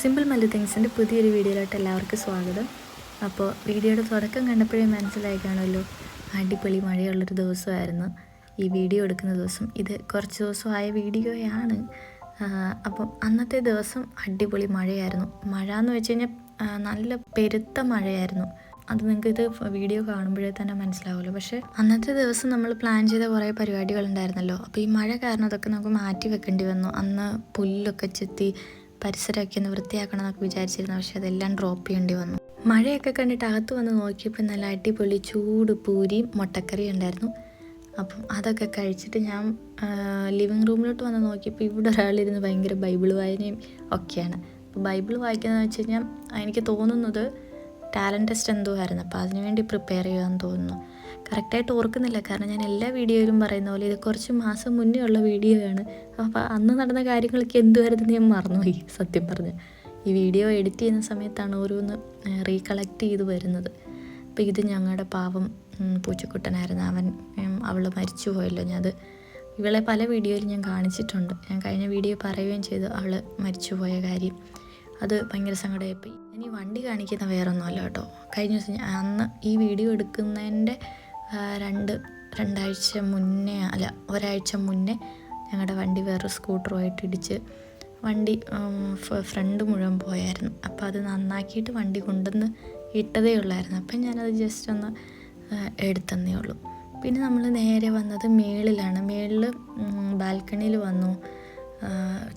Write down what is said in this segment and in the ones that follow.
Simple Mallu തിങ്സിന്റെ പുതിയൊരു വീഡിയോയിലോട്ട് എല്ലാവർക്കും സ്വാഗതം. അപ്പോൾ വീഡിയോയുടെ തുടക്കം കണ്ടപ്പോഴേ മനസ്സിലായി കാണുമല്ലോ അടിപൊളി മഴയുള്ളൊരു ദിവസമായിരുന്നു. ഈ വീഡിയോ എടുക്കുന്ന ദിവസം ഇത് കുറച്ച് ദിവസമായ വീഡിയോയാണ്. അപ്പം അന്നത്തെ ദിവസം അടിപൊളി മഴയായിരുന്നു. മഴ എന്ന് വെച്ച് കഴിഞ്ഞാൽ നല്ല പെരുത്ത മഴയായിരുന്നു. അത് നിങ്ങൾക്ക് ഇത് വീഡിയോ കാണുമ്പോഴേ തന്നെ മനസ്സിലാവുമല്ലോ. പക്ഷേ അന്നത്തെ ദിവസം നമ്മൾ പ്ലാൻ ചെയ്ത കുറേ പരിപാടികളുണ്ടായിരുന്നല്ലോ. അപ്പോൾ ഈ മഴ കാരണം അതൊക്കെ നമുക്ക് മാറ്റി വെക്കേണ്ടി വന്നു. അന്ന് പുല്ലൊക്കെ ചെത്തി പരിസരമൊക്കെ ഒന്ന് വൃത്തിയാക്കണം എന്നൊക്കെ വിചാരിച്ചിരുന്നു. പക്ഷെ അതെല്ലാം ഡ്രോപ്പ് ചെയ്യേണ്ടി വന്നു. മഴയൊക്കെ കണ്ടിട്ട് അകത്ത് വന്ന് നോക്കിയപ്പോൾ നല്ല അടിപൊളി ചൂട് പൂരിയും മുട്ടക്കറിയും ഉണ്ടായിരുന്നു. അപ്പം അതൊക്കെ കഴിച്ചിട്ട് ഞാൻ ലിവിങ് റൂമിലോട്ട് വന്ന് നോക്കിയപ്പോൾ ഇവിടെ ഒരാളിരുന്ന് ഭയങ്കര ബൈബിൾ വായനയും ഒക്കെയാണ്. അപ്പോൾ ബൈബിൾ വായിക്കുന്നതെന്ന് വെച്ച് കഴിഞ്ഞാൽ എനിക്ക് തോന്നുന്നത് ടാലന്റ് ടെസ്റ്റ് എന്തോ ആയിരുന്നു. അപ്പോൾ അതിനുവേണ്ടി പ്രിപ്പയർ ചെയ്യുമെന്ന് തോന്നുന്നു. കറക്റ്റായിട്ട് ഓർക്കുന്നില്ല. കാരണം ഞാൻ എല്ലാ വീഡിയോയിലും പറയുന്ന പോലെ ഇത് കുറച്ച് മാസം മുന്നേ ഉള്ള വീഡിയോ ആണ് അപ്പോൾ അന്ന് നടന്ന കാര്യങ്ങളൊക്കെ എന്തുവായിരുന്നു ഞാൻ മറന്നുപോയി സത്യം പറഞ്ഞ്. ഈ വീഡിയോ എഡിറ്റ് ചെയ്യുന്ന സമയത്താണ് ഓരോന്ന് റീകളക്ട് ചെയ്ത് വരുന്നത്. അപ്പോൾ ഇത് ഞങ്ങളുടെ പാവം പൂച്ചക്കുട്ടനായിരുന്നു അവൻ അവൾ മരിച്ചു പോയല്ലോ. ഞാൻ അത് ഇവളെ പല വീഡിയോയിലും ഞാൻ കാണിച്ചിട്ടുണ്ട്. ഞാൻ കഴിഞ്ഞ വീഡിയോ പറയുകയും ചെയ്തു അവൾ മരിച്ചു പോയ കാര്യം. അത് ഭയങ്കര സങ്കടമായിപ്പോയി. ഇനി വണ്ടി കാണിക്കുന്ന വേറൊന്നുമല്ല കേട്ടോ. കഴിഞ്ഞ ദിവസം അന്ന് ഈ വീഡിയോ എടുക്കുന്നതിന്റെ രണ്ട് രണ്ടാഴ്ച മുന്നേ അല്ല ഒരാഴ്ച മുന്നേ ഞങ്ങളുടെ വണ്ടി വേറെ സ്കൂട്ടറുമായിട്ട് ഇടിച്ച് വണ്ടി ഫ്രണ്ട് മുഴുവൻ പോയായിരുന്നു. അപ്പോൾ അത് നന്നാക്കിയിട്ട് വണ്ടി കൊണ്ടുവന്ന് ഇട്ടതേ ഉള്ളായിരുന്നു. അപ്പം ഞാനത് ജസ്റ്റ് ഒന്ന് എടുത്തന്നേ ഉള്ളൂ. പിന്നെ നമ്മൾ നേരെ വന്നത് മേളിലാണ്. മേളിൽ ബാൽക്കണിയിൽ വന്നു.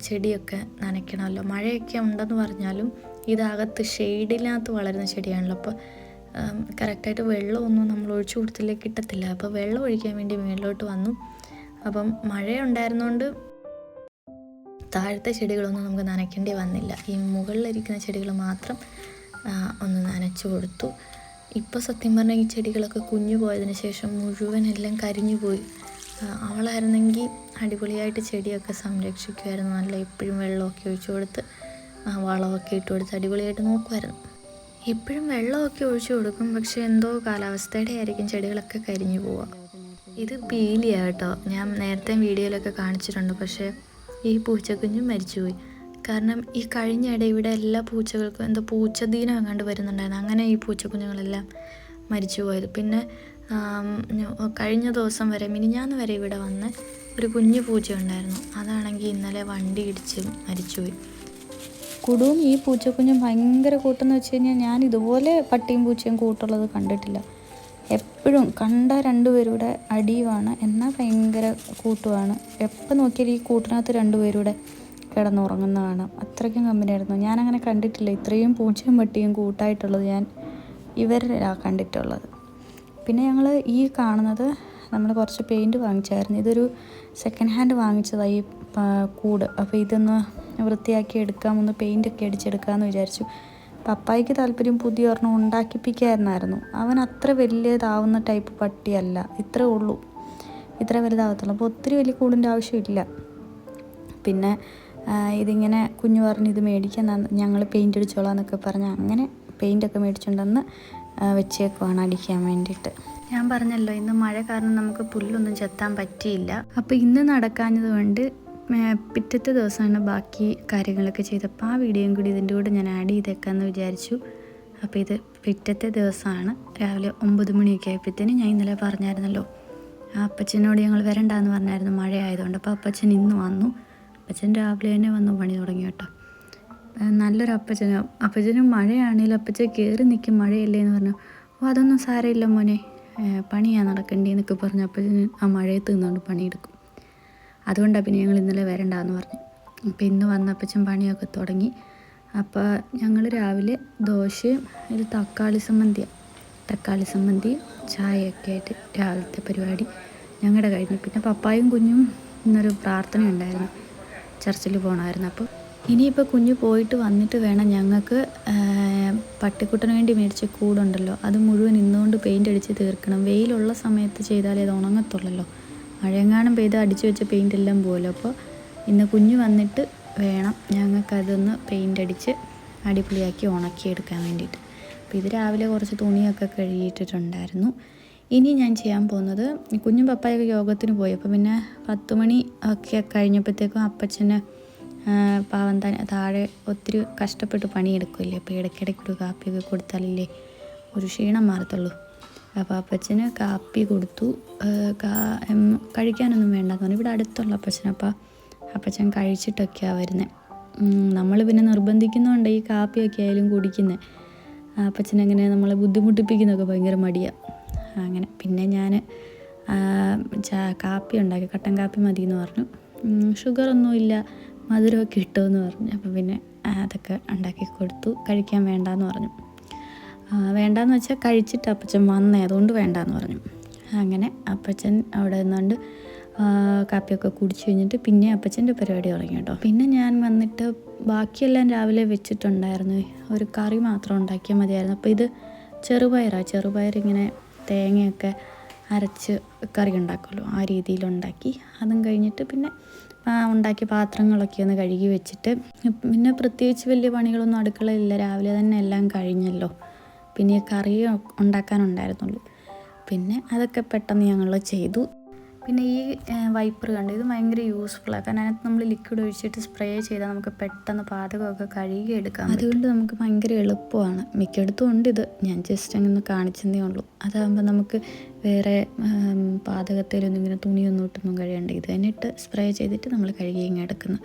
ചെടിയൊക്കെ നനയ്ക്കണമല്ലോ. മഴയൊക്കെ ഉണ്ടെന്ന് പറഞ്ഞാലും ഇതകത്ത് ഷെയ്ഡിനകത്ത് വളരുന്ന ചെടിയാണല്ലോ. അപ്പോൾ കറക്റ്റായിട്ട് വെള്ളമൊന്നും നമ്മൾ ഒഴിച്ചു കൊടുത്തില്ലേ കിട്ടത്തില്ല. അപ്പോൾ വെള്ളം ഒഴിക്കാൻ വേണ്ടി മേളിലോട്ട് വന്നു. അപ്പം മഴ ഉണ്ടായിരുന്നുകൊണ്ട് താഴത്തെ ചെടികളൊന്നും നമുക്ക് നനയ്ക്കേണ്ടി വന്നില്ല. ഈ മുകളിലിരിക്കുന്ന ചെടികൾ മാത്രം ഒന്ന് നനച്ചു കൊടുത്തു. ഇപ്പോൾ സത്യം പറഞ്ഞാൽ ഈ ചെടികളൊക്കെ കുഞ്ഞു പോയതിന് ശേഷം മുഴുവൻ എല്ലാം കരിഞ്ഞു പോയി. അവളായിരുന്നെങ്കിൽ അടിപൊളിയായിട്ട് ചെടിയൊക്കെ സംരക്ഷിക്കുമായിരുന്നു നല്ല എപ്പോഴും വെള്ളമൊക്കെ ഒഴിച്ചു കൊടുത്ത് വളമൊക്കെ ഇട്ട് കൊടുത്ത് അടിപൊളിയായിട്ട് നോക്കുമായിരുന്നു ഇപ്പോഴും വെള്ളമൊക്കെ ഒഴിച്ചു കൊടുക്കും പക്ഷെ എന്തോ കാലാവസ്ഥയുടെ ആയിരിക്കും ചെടികളൊക്കെ കരിഞ്ഞു പോവുക. ഇത് പീലിയാ കേട്ടോ. ഞാൻ നേരത്തെ വീഡിയോയിലൊക്കെ കാണിച്ചിട്ടുണ്ട് പക്ഷേ ഈ പൂച്ചക്കുഞ്ഞും മരിച്ചുപോയി. കാരണം ഈ കഴിഞ്ഞിടെ ഇവിടെ എല്ലാ പൂച്ചകൾക്കും എന്തോ പൂച്ചദീനം എങ്ങാണ്ട് വരുന്നുണ്ടായിരുന്നു. അങ്ങനെ ഈ പൂച്ചക്കുഞ്ഞുങ്ങളെല്ലാം മരിച്ചു പോയത് പിന്നെ കഴിഞ്ഞ ദിവസം വരെ മിനിഞ്ഞാന്ന് വരെ ഇവിടെ വന്ന് ഒരു കുഞ്ഞു പൂച്ച ഉണ്ടായിരുന്നു അതാണെങ്കിൽ ഇന്നലെ വണ്ടി ഇടിച്ച് മരിച്ചുപോയി. കുടുവും ഈ പൂച്ചക്കുഞ്ഞും ഭയങ്കര കൂട്ടെന്ന് വെച്ച് കഴിഞ്ഞാൽ ഞാൻ ഇതുപോലെ പട്ടിയും പൂച്ചയും കൂട്ടുള്ളത് കണ്ടിട്ടില്ല. എപ്പോഴും കണ്ട രണ്ടുപേരുടെ അടിയുമാണ് എന്നാൽ ഭയങ്കര കൂട്ടുമാണ് എപ്പോൾ നോക്കിയാലും ഈ കൂട്ടിനകത്ത് രണ്ടുപേരുടെ കിടന്നുറങ്ങുന്ന കാണാം. അത്രയ്ക്കും കമ്പനിയായിരുന്നു. ഞാനങ്ങനെ കണ്ടിട്ടില്ല. ഇത്രയും പൂച്ചയും പട്ടിയും കൂട്ടായിട്ടുള്ളത് ഞാൻ ഇവരിലാണ് കണ്ടിട്ടുള്ളത്. പിന്നെ ഞങ്ങൾ ഈ കാണുന്നത് നമ്മൾ കുറച്ച് പെയിന്റ് വാങ്ങിച്ചായിരുന്നു. ഇതൊരു സെക്കൻഡ് ഹാൻഡ് വാങ്ങിച്ചതായി കൂട്. അപ്പോൾ ഇതൊന്ന് വൃത്തിയാക്കി എടുക്കാം ഒന്ന് പെയിന്റൊക്കെ അടിച്ചെടുക്കാമെന്ന് വിചാരിച്ചു. പപ്പായ്ക്ക് താല്പര്യം പുതിയ ഒരെണ്ണം ഉണ്ടാക്കിപ്പിക്കായിരുന്നായിരുന്നു. അവൻ അത്ര വലിയതാവുന്ന ടൈപ്പ് പട്ടിയല്ല. ഇത്രേ ഉള്ളൂ. ഇത്ര വലുതാവത്തുള്ളൂ. അപ്പോൾ ഒത്തിരി വലിയ കൂടിന്റെ ആവശ്യമില്ല. പിന്നെ ഇതിങ്ങനെ കുഞ്ഞു പറഞ്ഞ് ഇത് മേടിക്കാൻ ഞങ്ങൾ പെയിന്റ് അടിച്ചോളാം എന്നൊക്കെ പറഞ്ഞ് അങ്ങനെ പെയിന്റൊക്കെ മേടിച്ചുകൊണ്ടെന്ന് വെച്ചേക്കുവാണ് അടിക്കാൻ വേണ്ടിയിട്ട്. ഞാൻ പറഞ്ഞല്ലോ ഇന്ന് മഴ കാരണം നമുക്ക് പുല്ലൊന്നും ചെത്താൻ പറ്റിയില്ല. അപ്പോൾ ഇന്ന് നടക്കാഞ്ഞത് കൊണ്ട് പിറ്റത്തെ ദിവസമാണ് ബാക്കി കാര്യങ്ങളൊക്കെ ചെയ്തപ്പോൾ ആ വീഡിയോയും കൂടി ഇതിന്റെ കൂടെ ഞാൻ ആഡ് ചെയ്തേക്കാമെന്ന് വിചാരിച്ചു. അപ്പോൾ ഇത് പിറ്റത്തെ ദിവസമാണ്. രാവിലെ ഒമ്പത് മണിയൊക്കെ ആയപ്പോഴത്തേനും ഞാൻ ഇന്നലെ പറഞ്ഞായിരുന്നല്ലോ ആ അപ്പച്ചനോട് ഞങ്ങൾ വരണ്ടാന്ന് പറഞ്ഞായിരുന്നു മഴ ആയതുകൊണ്ട്. അപ്പോൾ അപ്പച്ചൻ ഇന്ന് വന്നു. അപ്പച്ചൻ രാവിലെ തന്നെ വന്നു പണി തുടങ്ങി കേട്ടോ. നല്ലൊരു അപ്പച്ചനും. അപ്പച്ചനും മഴയാണെങ്കിലും അപ്പച്ച കയറി നിൽക്കും മഴയല്ലേ എന്ന് പറഞ്ഞു. ഓ അതൊന്നും സാരമില്ല മോനെ. പണിയാണ് പണിയാ നടക്കണ്ടേ എന്നൊക്കെ പറഞ്ഞു. അപ്പച്ചന് ആ മഴയത്ത് നിന്നുകൊണ്ട് പണിയെടുക്കും. അതുകൊണ്ടാണ് പിന്നെ ഞങ്ങൾ ഇന്നലെ വരണ്ടാന്ന് പറഞ്ഞു. അപ്പോൾ ഇന്ന് വന്ന അപ്പച്ചൻ പണിയൊക്കെ തുടങ്ങി. അപ്പോൾ ഞങ്ങൾ രാവിലെ ദോശയും ഒരു തക്കാളി സംബന്ധിയാണ് തക്കാളി സംബന്ധി ചായയൊക്കെ ആയിട്ട് രാവിലത്തെ പരിപാടി ഞങ്ങളുടെ കഴിഞ്ഞു. പിന്നെ പപ്പായും കുഞ്ഞും ഇന്നൊരു പ്രാർത്ഥന ഉണ്ടായിരുന്നു ചർച്ചിൽ പോകണമായിരുന്നു അപ്പോൾ ഇനിയിപ്പോൾ കുഞ്ഞ് പോയിട്ട് വന്നിട്ട് വേണം ഞങ്ങൾക്ക് പട്ടിക്കുട്ടന് വേണ്ടി മേടിച്ച കൂടുണ്ടല്ലോ. അത് മുഴുവൻ ഇന്നുകൊണ്ട് പെയിന്റ് അടിച്ച് തീർക്കണം. വെയിലുള്ള സമയത്ത് ചെയ്താലേ അത് ഉണങ്ങത്തുള്ളല്ലോ. മഴയെങ്ങാനും പെയ്ത് അടിച്ചു വെച്ച പെയിന്റ് എല്ലാം പോകുമല്ലോ അപ്പോൾ ഇന്ന് കുഞ്ഞ് വന്നിട്ട് വേണം ഞങ്ങൾക്കതൊന്ന് പെയിന്റ് അടിച്ച് അടിപൊളിയാക്കി ഉണക്കിയെടുക്കാൻ വേണ്ടിയിട്ട്. അപ്പോൾ ഇത് രാവിലെ കുറച്ച് തുണിയൊക്കെ കഴുകിയിട്ടിട്ടുണ്ടായിരുന്നു ഇനി ഞാൻ ചെയ്യാൻ പോകുന്നത് കുഞ്ഞും പപ്പായൊക്കെ യോഗത്തിന് പോയി. അപ്പോൾ പിന്നെ പത്ത് മണി ഒക്കെ കഴിഞ്ഞപ്പോഴത്തേക്കും അപ്പച്ചന് പാവം താഴെ ഒത്തിരി കഷ്ടപ്പെട്ട് പണിയെടുക്കുമല്ലേ അപ്പോൾ ഇടയ്ക്കിടയ്ക്ക് ഒരു കാപ്പിയൊക്കെ കൊടുത്താലല്ലേ ഒരു ക്ഷീണം മാറത്തുള്ളൂ. അപ്പോൾ അപ്പച്ചന് കാപ്പി കൊടുത്തു. കഴിക്കാനൊന്നും വേണ്ടെന്ന് പറഞ്ഞു. ഇവിടെ അടുത്തുള്ള അപ്പച്ചൻ അപ്പോൾ അപ്പച്ചൻ കഴിച്ചിട്ടൊക്കെയാണ് വരുന്നത് നമ്മൾ പിന്നെ നിർബന്ധിക്കുന്നതുകൊണ്ട് ഈ കാപ്പിയൊക്കെ ആയാലും കുടിക്കുന്നത് അപ്പച്ചനങ്ങനെ നമ്മളെ ബുദ്ധിമുട്ടിപ്പിക്കുന്നതൊക്കെ ഭയങ്കര മടിയാണ് അങ്ങനെ പിന്നെ ഞാൻ കാപ്പി ഉണ്ടാക്കി. കട്ടൻ കാപ്പി മതി എന്ന് പറഞ്ഞു ഷുഗറൊന്നുമില്ല. മധുരമൊക്കെ ഇട്ടുമെന്ന് പറഞ്ഞു. അപ്പോൾ പിന്നെ അതൊക്കെ ഉണ്ടാക്കി കൊടുത്തു. കഴിക്കാൻ വേണ്ടാന്ന് പറഞ്ഞു. വേണ്ടാന്ന് വെച്ചാൽ കഴിച്ചിട്ട് അപ്പച്ചൻ വന്നേ. അതുകൊണ്ട് വേണ്ടാന്ന് പറഞ്ഞു. അങ്ങനെ അപ്പച്ചൻ അവിടെ നിന്നുകൊണ്ട് കാപ്പിയൊക്കെ കുടിച്ചു കഴിഞ്ഞിട്ട് പിന്നെ അപ്പച്ചന്റെ പരിപാടി തുടങ്ങി കേട്ടോ. പിന്നെ ഞാൻ വന്നിട്ട് ബാക്കിയെല്ലാം രാവിലെ വെച്ചിട്ടുണ്ടായിരുന്നു. ഒരു കറി മാത്രം ഉണ്ടാക്കിയാൽ മതിയായിരുന്നു. അപ്പോൾ ഇത് ചെറുപയറാണ് ചെറുപയർ ഇങ്ങനെ തേങ്ങയൊക്കെ അരച്ച് കറി ഉണ്ടാക്കുമല്ലോ ആ രീതിയിലുണ്ടാക്കി. അതും കഴിഞ്ഞിട്ട് പിന്നെ ഉണ്ടാക്കിയ പാത്രങ്ങളൊക്കെ ഒന്ന് കഴുകി വെച്ചിട്ട്. പിന്നെ പ്രത്യേകിച്ച് വലിയ പണികളൊന്നും അടുക്കളയില്ല രാവിലെ തന്നെ എല്ലാം കഴിഞ്ഞല്ലോ. പിന്നെ കറി ഉണ്ടാക്കാനുണ്ടായിരുന്നുള്ളൂ. പിന്നെ അതൊക്കെ പെട്ടെന്ന് ഞങ്ങൾ ചെയ്തു. പിന്നെ ഈ വൈപ്പർ കണ്ട്? ഇത് ഭയങ്കര യൂസ്ഫുള്ളാണ് കാരണം അതിനകത്ത് നമ്മൾ ലിക്വിഡ് ഒഴിച്ചിട്ട് സ്പ്രേ ചെയ്താൽ നമുക്ക് പെട്ടെന്ന് പാചകമൊക്കെ കഴുകി എടുക്കാം അതുകൊണ്ട് നമുക്ക് ഭയങ്കര എളുപ്പമാണ്. മിക്കയിടത്തും ഉണ്ട് ഇത്. ഞാൻ ജസ്റ്റ് അങ്ങനെ കാണിച്ചതേ ഉള്ളൂ. അതാകുമ്പോൾ നമുക്ക് വേറെ പാചകത്തിലൊന്നും ഇങ്ങനെ തുണിയൊന്നും ഇട്ടൊന്നും കഴിയണ്ട. ഇത് തന്നെ ഇട്ട് സ്പ്രേ ചെയ്തിട്ട് നമ്മൾ കഴുകി ഇങ്ങനെ എടുക്കുന്നു.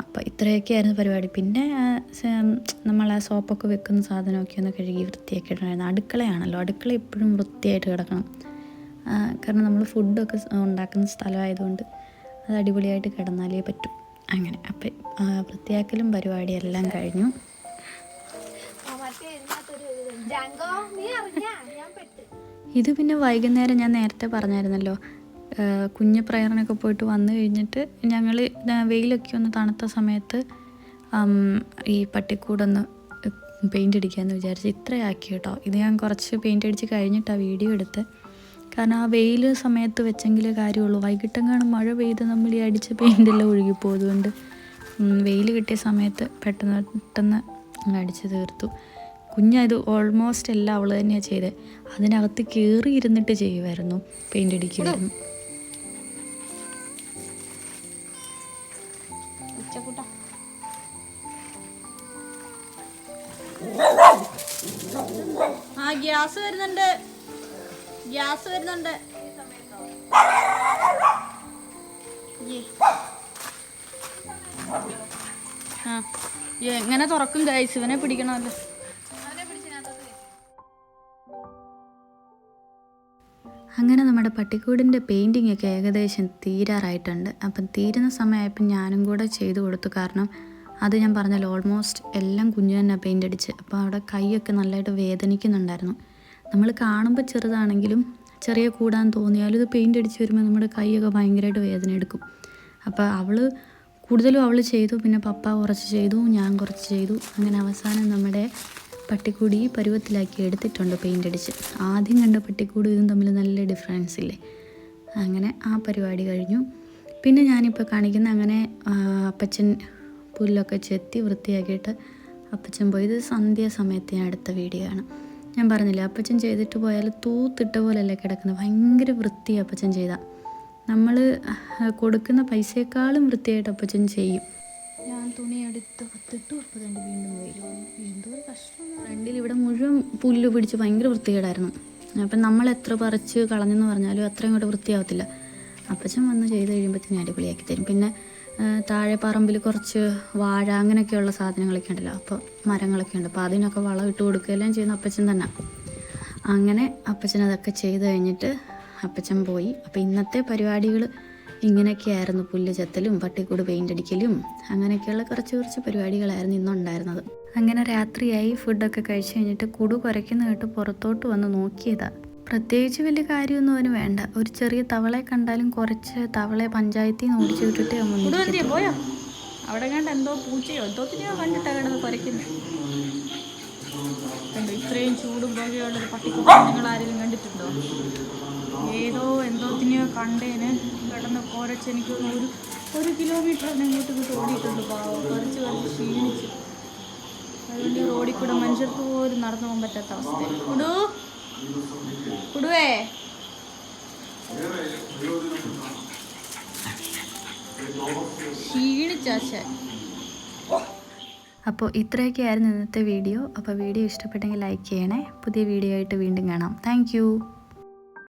അപ്പോൾ ഇത്രയൊക്കെയായിരുന്നു പരിപാടി. പിന്നെ നമ്മൾ ആ സോപ്പൊക്കെ വെക്കുന്ന സാധനമൊക്കെ ഒന്ന് കഴുകി വൃത്തിയാക്കി ഇടണമായിരുന്നു അടുക്കളയാണല്ലോ. അടുക്കള എപ്പോഴും വൃത്തിയായിട്ട് കിടക്കണം. കാരണം നമ്മൾ ഫുഡൊക്കെ ഉണ്ടാക്കുന്ന സ്ഥലമായതുകൊണ്ട് അത് അടിപൊളിയായിട്ട് കിടന്നാലേ പറ്റും. അങ്ങനെ അപ്പം വൃത്തിയാക്കലും പരിപാടിയെല്ലാം കഴിഞ്ഞു. ഇത്. പിന്നെ വൈകുന്നേരം ഞാൻ നേരത്തെ പറഞ്ഞായിരുന്നല്ലോ. കുഞ്ഞ് പ്രയറിനൊക്കെ പോയിട്ട് വന്നു കഴിഞ്ഞിട്ട് ഞങ്ങൾ വെയിലൊക്കെ ഒന്ന് തണുത്ത സമയത്ത് ഈ പട്ടിക്കൂടൊന്ന് പെയിന്റ് അടിക്കാമെന്ന് വിചാരിച്ച് ഇത്രയാക്കി കേട്ടോ. ഇത് ഞാൻ കുറച്ച് പെയിന്റ് അടിച്ച് കഴിഞ്ഞിട്ടാണ് വീഡിയോ എടുത്ത്. കാരണം ആ വെയിൽ സമയത്ത് വെച്ചെങ്കിലേ കാര്യമുള്ളൂ. വൈകിട്ടെങ്ങാനും മഴ പെയ്ത് നമ്മൾ ഈ അടിച്ച പെയിന്റെല്ലാം ഒഴുകിപ്പോകും അതുകൊണ്ട് വെയിൽ കിട്ടിയ സമയത്ത് പെട്ടെന്ന് പെട്ടെന്ന് അടിച്ച് തീർത്തു. കുഞ്ഞത് ഓൾമോസ്റ്റ് എല്ലാം അവൾ തന്നെയാണ് ചെയ്തത് അതിനകത്ത് കയറി ഇരുന്നിട്ട് ചെയ്യുമായിരുന്നു പെയിന്റ് അടിക്കുമായിരുന്നു ഗ്യാസ് വരുന്നുണ്ട്. എങ്ങനെ തുറക്കും ഗൈസ് ഇവനെ പിടിക്കണമല്ലോ. അങ്ങനെ നമ്മുടെ പട്ടിക്കൂടിന്റെ പെയിന്റിംഗ് ഒക്കെ ഏകദേശം തീരാറായിട്ടുണ്ട്. അപ്പം തീരുന്ന സമയമായപ്പോൾ ഞാനും കൂടെ ചെയ്തു കൊടുത്തു. കാരണം അത് ഞാൻ പറഞ്ഞാൽ ഓൾമോസ്റ്റ് എല്ലാം കുഞ്ഞു തന്നെ പെയിന്റ് അടിച്ച്. അപ്പോൾ അവിടെ കൈയൊക്കെ നല്ലതായിട്ട് വേദനിക്കുന്നുണ്ടായിരുന്നു. നമ്മൾ കാണുമ്പോൾ ചെറുതാണെങ്കിലും ചെറിയ കൂടാൻ തോന്നിയാലും ഇത് പെയിന്റ് അടിച്ച് വരുമ്പോൾ നമ്മുടെ കൈയൊക്കെ ഭയങ്കരമായിട്ട് വേദന എടുക്കും. അപ്പോൾ അവൾ കൂടുതലും അവൾ ചെയ്തു. പിന്നെ പപ്പ കുറച്ച് ചെയ്തു. ഞാൻ കുറച്ച് ചെയ്തു. അങ്ങനെ അവസാനം നമ്മുടെ പട്ടിക്കൂടി പരുവത്തിലാക്കി എടുത്തിട്ടുണ്ട് പെയിന്റ് അടിച്ച്. ആദ്യം കണ്ട പട്ടിക്കൂടും ഇതും തമ്മിൽ നല്ല ഡിഫറൻസ് ഇല്ലേ? അങ്ങനെ ആ പരിപാടി കഴിഞ്ഞു. പിന്നെ ഞാനിപ്പോൾ കാണിക്കുന്ന അങ്ങനെ അപ്പച്ചൻ പുല്ലൊക്കെ ചെത്തി വൃത്തിയാക്കിയിട്ട് അപ്പച്ചൻ പോയത് ഇത് സന്ധ്യാസമയത്ത് ഞാൻ എടുത്ത വീഡിയോ ആണ് ഞാൻ പറഞ്ഞില്ല അപ്പച്ചൻ ചെയ്തിട്ട് പോയാൽ തൂത്തിട്ട പോലെയല്ലേ കിടക്കുന്നത്. ഭയങ്കര വൃത്തി അപ്പച്ചൻ ചെയ്താൽ നമ്മൾ കൊടുക്കുന്ന പൈസയെക്കാളും വൃത്തിയായിട്ട് അപ്പച്ചൻ ചെയ്യും. ഞാൻ തുണി എടുത്ത് പത്തിട്ട് രണ്ട് വീണ്ടും വെയിൽ വന്നു. എന്തോ കഷ്ടം ഫ്രണ്ടിൽ ഇവിടെ മുഴുവൻ പുല്ല് പിടിച്ച് ഭയങ്കര വൃത്തികേടായിരുന്നു. അപ്പം നമ്മൾ എത്ര പറിച്ച് കളഞ്ഞെന്ന് പറഞ്ഞാലും അത്രയും കൂടെ വൃത്തിയാവത്തില്ല. അപ്പച്ചൻ വന്ന് ചെയ്ത് കഴിയുമ്പോഴത്തേനും അടിപൊളിയാക്കി തരും. പിന്നെ താഴെ പറമ്പിൽ കുറച്ച് വാഴ അങ്ങനെയൊക്കെയുള്ള സാധനങ്ങളൊക്കെ ഉണ്ടല്ലോ. അപ്പോൾ മരങ്ങളൊക്കെ ഉണ്ട്. അപ്പോൾ അതിനൊക്കെ വളം ഇട്ട് കൊടുക്കുകയെല്ലാം ചെയ്യുന്ന അപ്പച്ചൻ തന്നെ. അങ്ങനെ അപ്പച്ചൻ അതൊക്കെ ചെയ്ത് കഴിഞ്ഞിട്ട് അപ്പച്ചൻ പോയി. അപ്പോൾ ഇന്നത്തെ പരിപാടികൾ ഇങ്ങനെയൊക്കെയായിരുന്നു. പുല്ല് ചെത്തലും പട്ടിക്കൂട് പെയിന്റ് അടിക്കലും അങ്ങനെയൊക്കെയുള്ള കുറച്ച് കുറച്ച് പരിപാടികളായിരുന്നു ഇന്നുണ്ടായിരുന്നത്. അങ്ങനെ രാത്രിയായി ഫുഡൊക്കെ കഴിച്ച് കഴിഞ്ഞിട്ട് കുടു കുറയ്ക്കുന്ന കേട്ട് പുറത്തോട്ട് വന്ന് നോക്കിയതാ. പ്രത്യേകിച്ച് വലിയ കാര്യമൊന്നും അവന് വേണ്ട. ഒരു ചെറിയ തവളെ കണ്ടാലും കുറച്ച് തവളെ പഞ്ചായത്തിൽ നിന്ന് ഓടിച്ചു വിട്ടിട്ട് പോയോ? അവിടെ കണ്ട എന്തോ പൂച്ചയോ? എന്തോ കണ്ടിട്ടാ കിടന്ന് കുരയ്ക്കുന്നത് ഇത്രയും ചൂടും പുകയുള്ളൊരു പട്ടിക്കുട്ടി നിങ്ങൾ ആരെങ്കിലും കണ്ടിട്ടുണ്ടോ? ഏതോ എന്തോത്തിനെയോ കണ്ടേന് കിടന്ന് കുരച്ച് എനിക്ക് ഒരു ഒരു കിലോമീറ്റർ ഇങ്ങോട്ട് ഇങ്ങോട്ട് ഓടിയിട്ടുണ്ട് പാവം. കുറച്ച് കുറച്ച് ക്ഷീണിച്ചു. അതുകൊണ്ട് റോഡിൽ കൂടെ മനുഷ്യർക്ക് പോലും നടന്നു പോകാൻ പറ്റാത്ത അവസ്ഥ കുടു കുടുവേ. ക്ഷീണിച്ചാശാൻ അപ്പോൾ ഇത്രയൊക്കെ ആയിരുന്നു ഇന്നത്തെ വീഡിയോ. അപ്പോൾ വീഡിയോ ഇഷ്ടപ്പെട്ടെങ്കിൽ ലൈക്ക് ചെയ്യണേ. പുതിയ വീഡിയോ ആയിട്ട് വീണ്ടും കാണാം. താങ്ക്